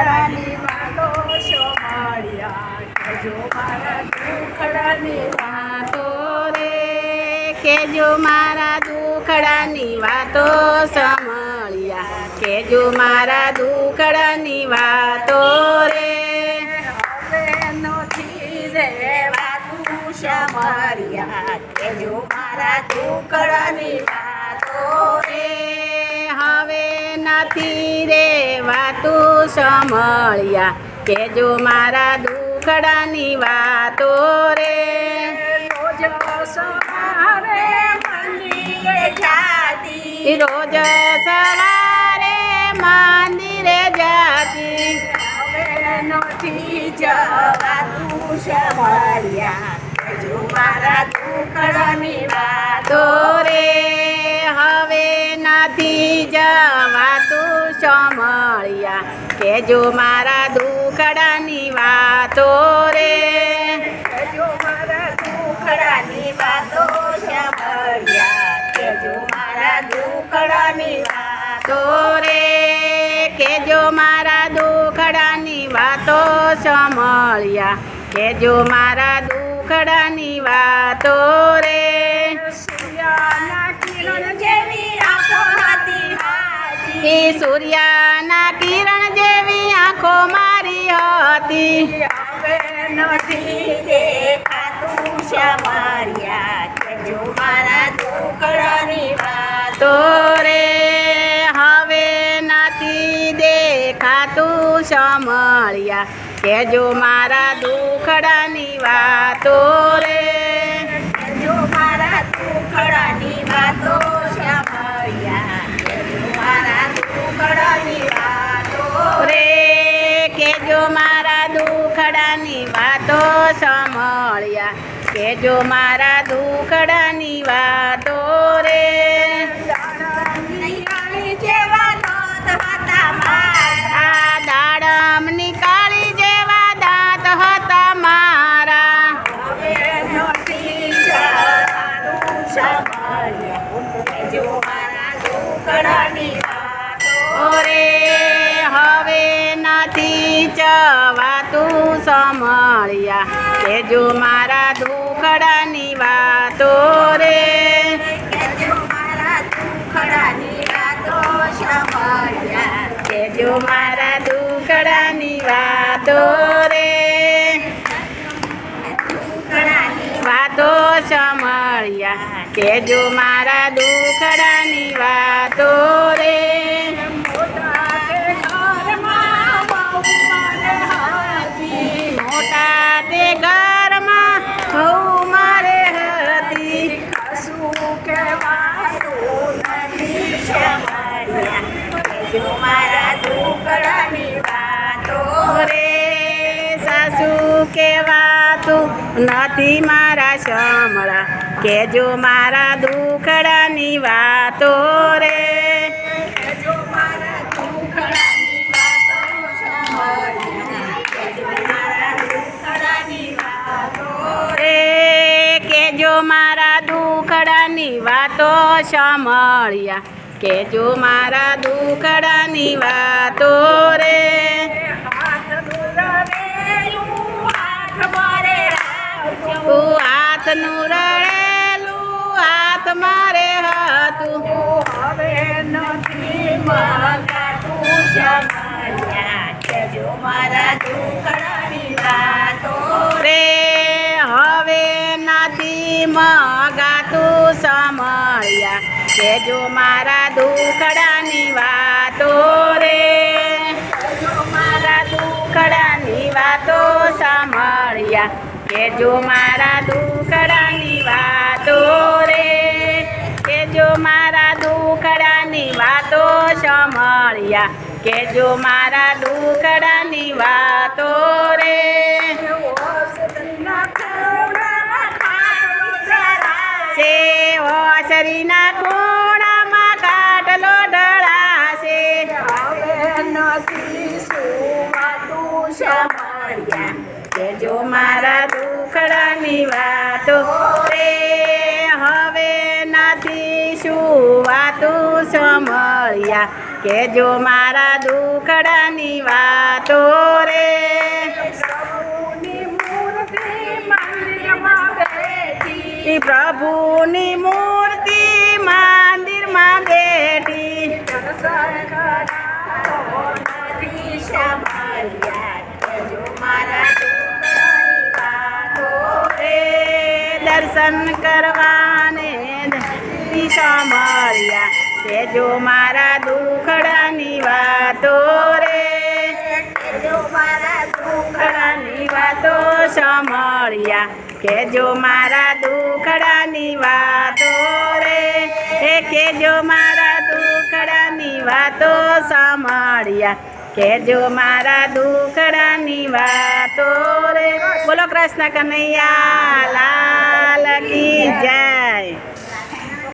દુખડાની વાતો સોમળિયા કેજો મારા દુખડાની વાતો રે. કેજો મારા દુખડાની વાતો સમળ્યા. કેજો મારા દુખડાની વાતો રે. હવે નથી રેવાતું સમળિયા. કેજો મારા દુખડાની વાતો રે. હવે નથી રે વાતું સમળ્યા કેજો મારા દુખડાની વાતો રે. રોજ સવારે મંદિરે જાતી. રોજ સવારે મંદિરે જાતી. હવે નથી જવાતું સમળિયા કેજો મારા દુખડાની કેજો મારા દુખડાની વાતો રે. કેજો મારા દુખડાની વાતો સમળિયા કેજો મારા દુખડાની વાતો રે. કેજો મારા દુખડાની વાતો સમળ્યા કેજો મારા દુખડાની વાતો રે. સૂર્યના કિરણ જેવી આંખો હતી સૂર્યના કિરણ આંખો મારી હતી. હવે નથી દેખાતું શ્યામારિયા. કેજો મારા દુખડાની વાતો. રે હવે નથી દેખાતું કે કેજો મારા દુખડાની વાતો. દુખડાની વાતો સાંભળ્યા. કેજો મારા દુખડાની વાતો રે. જેવા જેવા હવે નથી જવાનું સમળિયા કેજો મારા દુખડાની વાતો ઓરે હવે નથી ચવાતું સમળ્યા રે. કેજો મારા દુખડાની વાતો સમળ્યા કેજો મારા દુખડાની વાતો રે. વાતો સમળિયા કેજો મારા દુખડાની વાતો કેવાતું નથી મારા શામળા. કેજો મારા દુખડાની વાતો રે. કેજો મારા દુખડાની વાતો સમળ્યા કેજો મારા દુખડાની વાતો રે. તું હાથનું રડેલું હાથ મારે હતું. હવે નથી મંગાતું સમળ્યા કેજો મારા દુખડાની વાતો. રે હવે નથી મગાતું સમયા કેજો મારા દુખડાની વાતો. રે કેજો મારા દુખડાની વાતો રે કેજો મારા દુખડાની વાતો સાંભળ્યા કેજો મારા દુખડાની વાતો રે. ખાટલો ઓસરીના ખૂણામાં હવે નથી શું વાતું સમળ્યા કેજો મારા દુખડાની વાતો રે પ્રભુની મૂર્તિ મંદિરમાં બેઠી ઈ પ્રભુની મૂર્તિ મંદિરમાં બેઠી દર્શન કરાવો નથી સમર્યા કેજો મારા દુઃખની વાતો રે દર્શન કરવાને દિશા મળ્યા કેજો મારા દુખડાની વાતો રે કેજો મારા દુઃખ દુખડાની વાતો સાંભળ્યા. કેજો મારા દુખડાની વાતો રે એ કેજો મારા દુખડાની વાતો સાંભળ્યા. કેજો મારા દુખડાની વાતો રે. બોલો કૃષ્ણ કનૈયા લાલ કી જય.